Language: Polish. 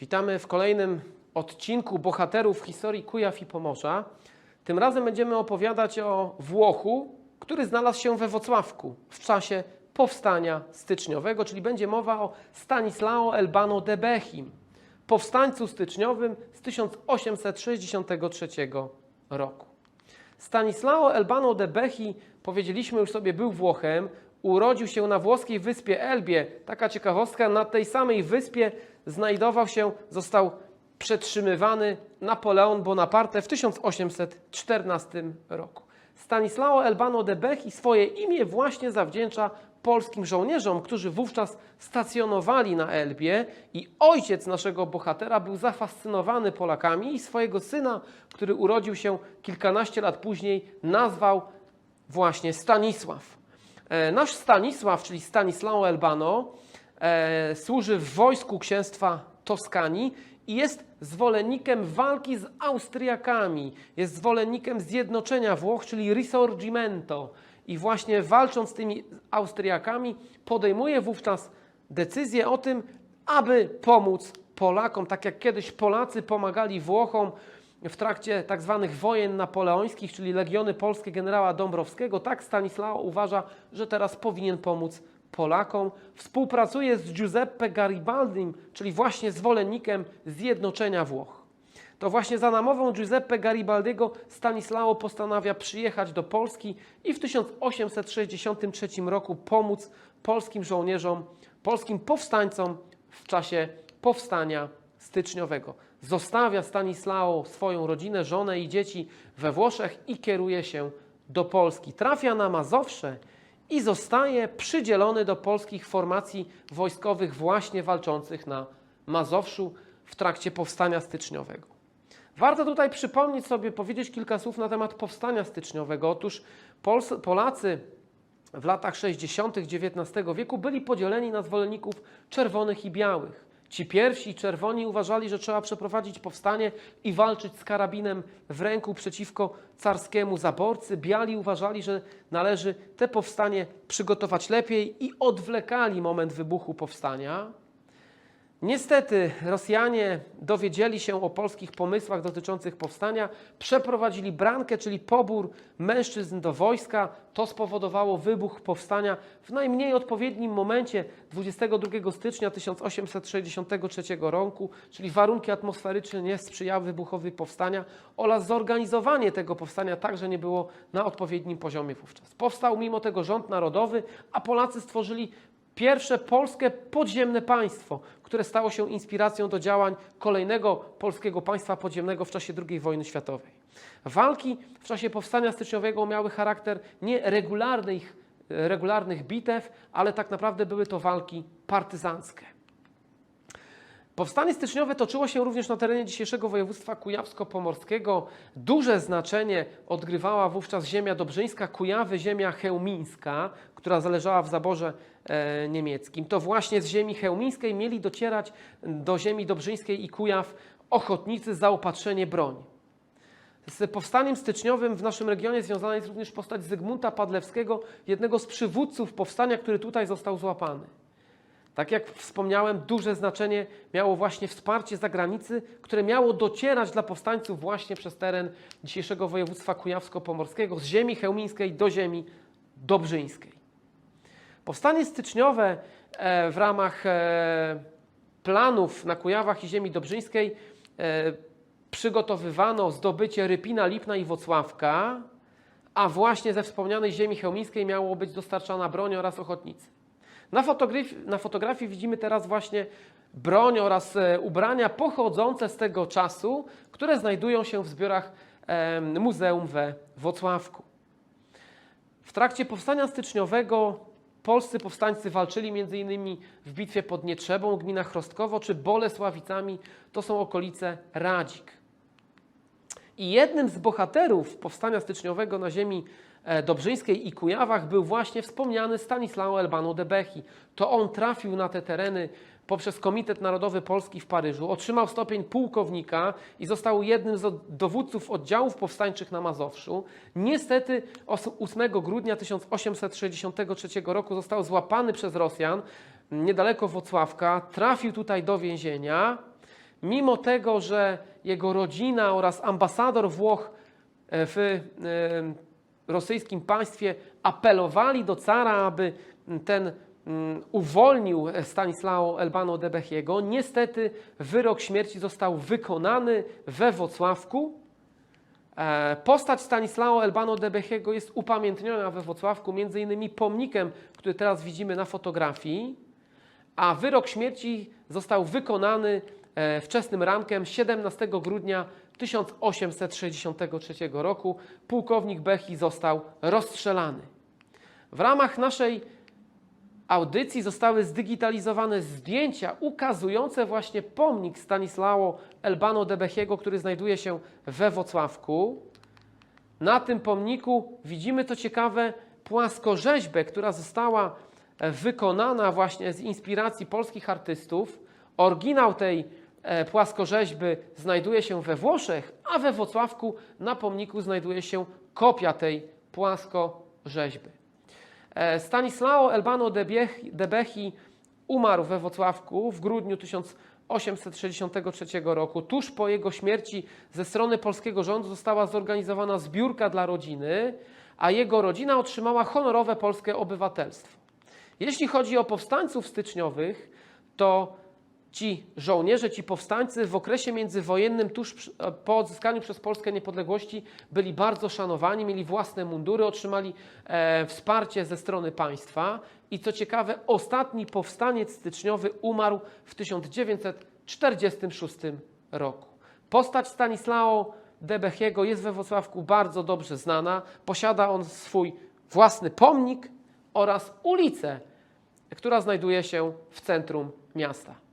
Witamy w kolejnym odcinku bohaterów historii Kujaw i Pomorza. Tym razem będziemy opowiadać o Włochu, który znalazł się we Wrocławku w czasie powstania styczniowego, czyli będzie mowa o Stanislao Elbano de Bechim, powstańcu styczniowym z 1863 roku. Stanislao Elbano de Bechi, powiedzieliśmy już sobie, był Włochem, urodził się na włoskiej wyspie Elbie. Taka ciekawostka, na tej samej wyspie znajdował się, został przetrzymywany Napoleon Bonaparte w 1814 roku. Stanislao Elbano de Bechi swoje imię właśnie zawdzięcza polskim żołnierzom, którzy wówczas stacjonowali na Elbie i ojciec naszego bohatera był zafascynowany Polakami i swojego syna, który urodził się kilkanaście lat później, nazwał właśnie Stanisław. E, Nasz Stanisław, czyli Stanislao Elbano, e, służy w wojsku księstwa Toskanii i jest zwolennikiem walki z Austriakami, jest zwolennikiem zjednoczenia Włoch, czyli Risorgimento. I właśnie walcząc z tymi Austriakami, podejmuje wówczas decyzję o tym, aby pomóc Polakom, tak jak kiedyś Polacy pomagali Włochom w trakcie tak zwanych wojen napoleońskich, czyli legiony polskie generała Dąbrowskiego, tak Stanislao uważa, że teraz powinien pomóc Polakom. Współpracuje z Giuseppe Garibaldim, czyli właśnie zwolennikiem zjednoczenia Włoch. To właśnie za namową Giuseppe Garibaldiego Stanislao postanawia przyjechać do Polski i w 1863 roku pomóc polskim żołnierzom, polskim powstańcom w czasie powstania styczniowego. Zostawia Stanislao swoją rodzinę, żonę i dzieci we Włoszech i kieruje się do Polski. Trafia na Mazowsze i zostaje przydzielony do polskich formacji wojskowych właśnie walczących na Mazowszu w trakcie powstania styczniowego. Warto tutaj przypomnieć sobie, powiedzieć kilka słów na temat powstania styczniowego. Otóż Polacy w latach 60. XIX wieku byli podzieleni na zwolenników czerwonych i białych. Ci pierwsi czerwoni uważali, że trzeba przeprowadzić powstanie i walczyć z karabinem w ręku przeciwko carskiemu zaborcy. Biali uważali, że należy te powstanie przygotować lepiej i odwlekali moment wybuchu powstania. Niestety Rosjanie dowiedzieli się o polskich pomysłach dotyczących powstania, przeprowadzili brankę, czyli pobór mężczyzn do wojska. To spowodowało wybuch powstania w najmniej odpowiednim momencie 22 stycznia 1863 roku, czyli warunki atmosferyczne nie sprzyjały wybuchowi powstania oraz zorganizowanie tego powstania także nie było na odpowiednim poziomie wówczas. Powstał mimo tego rząd narodowy, a Polacy stworzyli pierwsze polskie podziemne państwo, które stało się inspiracją do działań kolejnego polskiego państwa podziemnego w czasie II wojny światowej. Walki w czasie powstania styczniowego miały charakter nie regularnych, regularnych bitew, ale tak naprawdę były to walki partyzanckie. Powstanie styczniowe toczyło się również na terenie dzisiejszego województwa kujawsko-pomorskiego. Duże znaczenie odgrywała wówczas ziemia dobrzyńska, Kujawy, ziemia chełmińska, która zależała w zaborze e, niemieckim. To właśnie z ziemi chełmińskiej mieli docierać do ziemi dobrzyńskiej i Kujaw ochotnicy zaopatrzenie broni. Z powstaniem styczniowym w naszym regionie związana jest również postać Zygmunta Padlewskiego, jednego z przywódców powstania, który tutaj został złapany. Tak jak wspomniałem, duże znaczenie miało właśnie wsparcie zagranicy, które miało docierać dla powstańców właśnie przez teren dzisiejszego województwa kujawsko-pomorskiego, z ziemi chełmińskiej do ziemi dobrzyńskiej. Powstanie styczniowe e, w ramach e, planów na Kujawach i ziemi dobrzyńskiej e, przygotowywano zdobycie Rypina, Lipna i Wocławka, a właśnie ze wspomnianej ziemi chełmińskiej miało być dostarczana broń oraz ochotnicy. Na fotografii, na fotografii widzimy teraz właśnie broń oraz e, ubrania pochodzące z tego czasu, które znajdują się w zbiorach muzeum we Wocławku. W trakcie powstania styczniowego polscy powstańcy walczyli m.in. w bitwie pod Nietrzebą, gmina Chrostkowo czy Bolesławicami, to są okolice Radzik. I jednym z bohaterów powstania styczniowego na ziemi Dobrzyńskiej i Kujawach był właśnie wspomniany Stanislao Elbano de Bechi. To on trafił na te tereny poprzez Komitet Narodowy Polski w Paryżu, otrzymał stopień pułkownika i został jednym z dowódców oddziałów powstańczych na Mazowszu. Niestety os- 8 grudnia 1863 roku został złapany przez Rosjan niedaleko Wocławka, trafił tutaj do więzienia. mimo tego, że jego rodzina oraz ambasador Włoch e, w e, rosyjskim państwie apelowali do cara, aby ten mm, uwolnił Stanislao Elbano Debechiego, niestety wyrok śmierci został wykonany we Wocławku. E, Postać Stanislao Elbano Debechiego jest upamiętniona we Wrocławku między innymi pomnikiem, który teraz widzimy na fotografii, a wyrok śmierci został wykonany wczesnym rankiem 17 grudnia 1863 roku. Pułkownik Bechi został rozstrzelany. W ramach naszej audycji zostały zdigitalizowane zdjęcia ukazujące właśnie pomnik Stanislao Elbano Debechiego, który znajduje się we Wocławku. Na tym pomniku widzimy, co ciekawe, płaskorzeźbę, która została e, wykonana właśnie z inspiracji polskich artystów. Oryginał tej e, płaskorzeźby znajduje się we Włoszech, a we Wocławku na pomniku znajduje się kopia tej płaskorzeźby. E, Stanislao Elbano Debiech- Debechi umarł we Wrocławku w grudniu 1863 roku. Tuż po jego śmierci ze strony polskiego rządu została zorganizowana zbiórka dla rodziny, a jego rodzina otrzymała honorowe polskie obywatelstwo. Jeśli chodzi o powstańców styczniowych, to ci żołnierze, ci powstańcy w okresie międzywojennym, tuż e, po odzyskaniu przez Polskę niepodległości, byli bardzo szanowani, mieli własne mundury, otrzymali e, wsparcie ze strony państwa. I co ciekawe, ostatni powstaniec styczniowy umarł w 1946 roku. Postać Stanislao Debechiego jest we Wrocławku bardzo dobrze znana. Posiada on swój własny pomnik oraz ulicę, która znajduje się w centrum miasta.